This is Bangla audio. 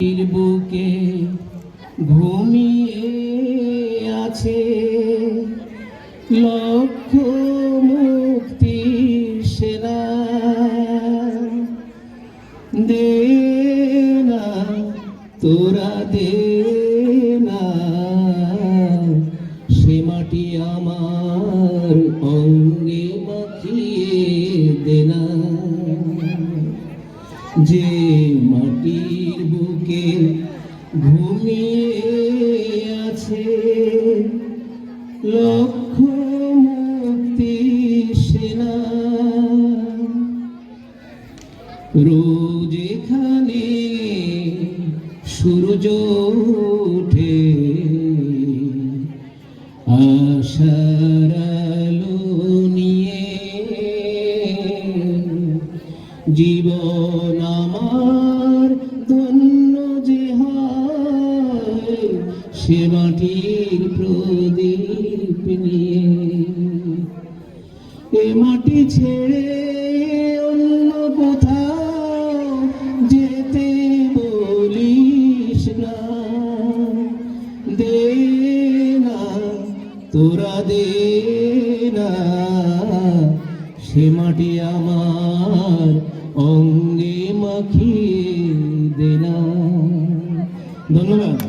বুকে ঘুমিয়ে আছে। লক্ষ মুক্তি সেনা দে না, তোরা দে না। সে মাটি আমার অঙ্গে মাখিয়ে দে না। যে ঘুমিয়ে আছে। লক্ষ মুক্তি সেনা রোজ এখানে সূর্য ওঠে। আশার আলো নিয়ে জীবন সে মাটির প্রদীপ নিয়ে। এ মাটি ছেড়ে অন্য কোথাও যেতে বলিস না। দে না, তোরা দে না। সে মাটি আমার অঙ্গে মাখিয়ে দে না। ধন্যবাদ।